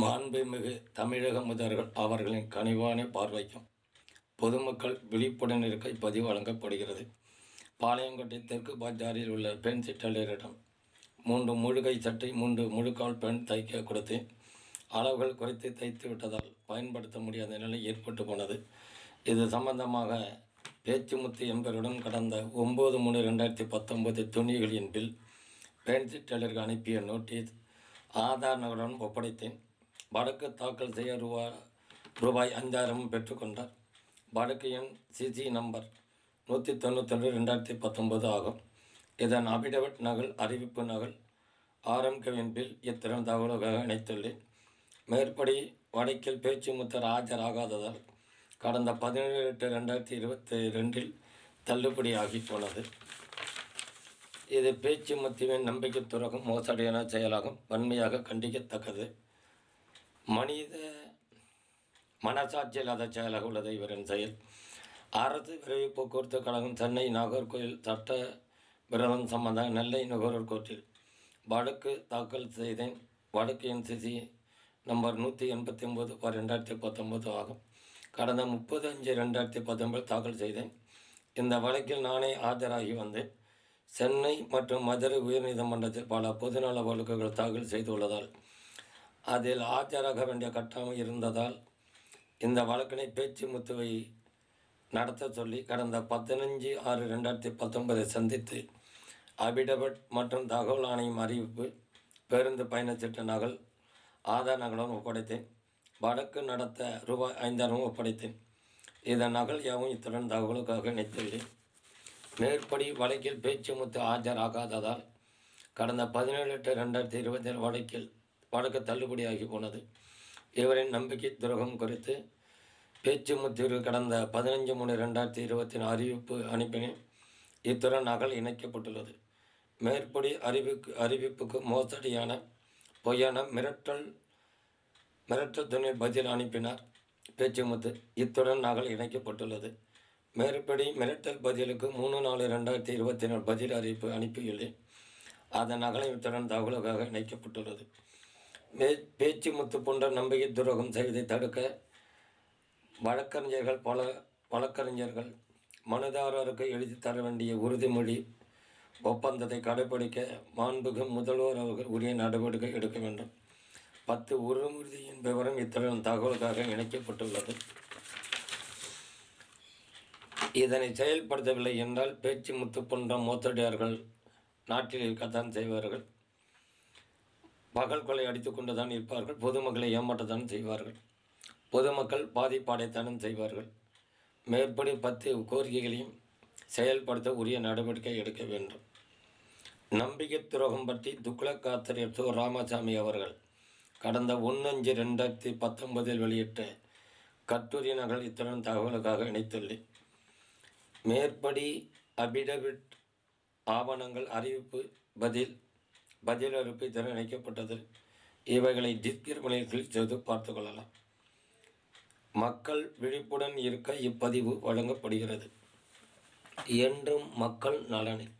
மாண்புமிகு தமிழக முதல்வர்கள் அவர்களின் கனிவான பார்வைக்கும் பொதுமக்கள் விழிப்புடன் இருக்க இப்பதிவு வழங்கப்படுகிறது. பாளையங்கோட்டை தெற்கு பஜாரில் உள்ள பெண் சிற்றலரிடம் மூன்று முழுகை சட்டை மூன்று முழுக்கால் பெண் தைக்க கொடுத்து அளவுகள் குறைத்து தைத்து விட்டதால் பயன்படுத்த முடியாத நிலை ஏற்பட்டு போனது. இது சம்பந்தமாக பேச்சுமுத்து என்பருடன் கடந்த ஒம்பது மூணு ரெண்டாயிரத்தி பத்தொன்பது துணிகளின் பில் பெண் சிற்றலருக்கு அனுப்பிய நோட்டீஸ் ஆதார் நகருடன் ஒப்படைத்தேன். வடக்கு தாக்கல் செய்ய ரூபா ரூபாய் அஞ்சாயிரம் பெற்றுக்கொண்டார் வடக்கு எண் சிசி நம்பர் நூற்றி தொண்ணூத்தொன்று ரெண்டாயிரத்தி பத்தொன்பது ஆகும். இதன் அபிடவிட் நகல் அறிவிப்பு நகல் ஆர்எம்கவின் பில் இத்திறன் தகவலுக்காக இணைத்துள்ளேன். மேற்படி வடக்கில் பேச்சு முத்தர் ஆஜராகாததால் கடந்த பதினேழு எட்டு ரெண்டாயிரத்தி இருபத்தி ரெண்டில் தள்ளுபடியாகி போனது. இது பேச்சு மத்தியின் நம்பிக்கை துறக்கும் மோசடியான செயலாகும் வன்மையாக கண்டிக்கத்தக்கது. மனித மனசாட்சியில் அதை செயலாக உள்ளது இவரின் செயல். அரசு விரைவு போக்குவரத்து கழகம் சென்னை நாகர்கோயில் சட்ட விரோதம் சம்பந்தம் நெல்லை நுகர்வோர் கோர்ட்டில் வழக்கு தாக்கல் செய்தேன். வழக்கு என்சிசி நம்பர் நூற்றி எண்பத்தி ஒம்பது ரெண்டாயிரத்தி பத்தொம்போது ஆகும். கடந்த முப்பது அஞ்சு ரெண்டாயிரத்தி பத்தொன்பது தாக்கல் செய்தேன். இந்த வழக்கில் நானே ஆஜராகி வந்தேன். சென்னை மற்றும் மதுரை உயர்நீதிமன்றத்தில் பல பொதுநல வழக்குகள் தாக்கல் செய்துள்ளதால் அதில் ஆஜராக வேண்டிய கட்டாயம் இருந்ததால் இந்த வழக்கினை பேச்சு முத்துவை நடத்த சொல்லி கடந்த பதினஞ்சு ஆறு ரெண்டாயிரத்தி பத்தொன்பதை சந்தித்து அபிடபட் மற்றும் தகவல் ஆணையம் அறிவிப்பு பேருந்து பயணச்சீட்டு நகல் ஆதார் நகலும் ஒப்படைத்தேன். வழக்கு நடத்த ரூபாய் ஐந்தாயிரம் ஒப்படைத்தேன். இதன் நகல் யாவும் இத்துடன் தகவலுக்காக இணைத்துள்ளேன் மேற்படி வழக்கில் பேச்சு முத்து ஆஜராகாததால் கடந்த பதினேழு எட்டு ரெண்டாயிரத்தி இருபத்தி ஏழு வழக்கில் வழக்கு தள்ளுபடியாகி போனது. இவரின் நம்பிக்கை துரோகம் குறித்து பேச்சு முத்தீர்வு கடந்த பதினஞ்சு மூணு ரெண்டாயிரத்தி இருபத்தி அறிவிப்பு அனுப்பினேன். இத்துடன் நகல் இணைக்கப்பட்டுள்ளது. மேற்படி அறிவிப்பு அறிவிப்புக்கு மோசடியான பொய்யான மிரட்டல் மிரட்டல் துணை பதில் அனுப்பினார். பேச்சுமுத்து இத்துடன் நகல் இணைக்கப்பட்டுள்ளது. மேற்படி மிரட்டல் பதிலுக்கு மூணு நாலு ரெண்டாயிரத்தி இருபத்தி நாலு பதில் அறிவிப்பு அனுப்பியுள்ளேன். அதன் நகலை இத்துடன் தகவலுக்காக இணைக்கப்பட்டுள்ளது. மே பேச்சு முத்து போன்ற நம்பிக்கை துரோகம் செய்வதை தடுக்க வழக்கறிஞர்கள் பல வழக்கறிஞர்கள் மனுதாரருக்கு எழுதி தர வேண்டிய உறுதிமொழி ஒப்பந்தத்தை கடைபிடிக்க மாண்புகம் முதல்வர் அவர்கள் உரிய நடவடிக்கை எடுக்க வேண்டும். பத்து உறுதியின் விவரம் இத்தகைய தகவலுக்காக இணைக்கப்பட்டுள்ளது. இதனை செயல்படுத்தவில்லை என்றால் பேச்சு முத்து போன்ற மோத்தடியார்கள் நாட்டில் இருக்கத்தான் செய்வார்கள். பகல் கொலை அடித்து கொண்டு தான் இருப்பார்கள் பொதுமக்களை ஏமாற்றத்தான் செய்வார்கள். பொதுமக்கள் பாதிப்படைத்தானும் செய்வார்கள். மேற்படி பத்து கோரிக்கைகளையும் செயல்படுத்த உரிய நடவடிக்கை எடுக்க வேண்டும். நம்பிக்கை துரோகம் பற்றி துக்ளக் ஆசிரியர் சோ ராமசாமி அவர்கள் கடந்த ஒன்னஞ்சு அஞ்சு ரெண்டாயிரத்தி பத்தொன்பதில் வெளியிட்ட கட்டுரை நகல் இத்துடன் தகவலுக்காக இணைத்துள்ளேன். மேற்படி அபிடவிட் ஆவணங்கள் அறிவிப்பு பதில் பதில் அறிவிப்பு தர இணைக்கப்பட்டது. இவைகளை டிஸ்கிரிமினில் கிளிக் செய்து பார்த்து கொள்ளலாம். மக்கள் விழிப்புடன் இருக்க இப்பதிவு வழங்கப்படுகிறது. என்றும் மக்கள் நலனில்.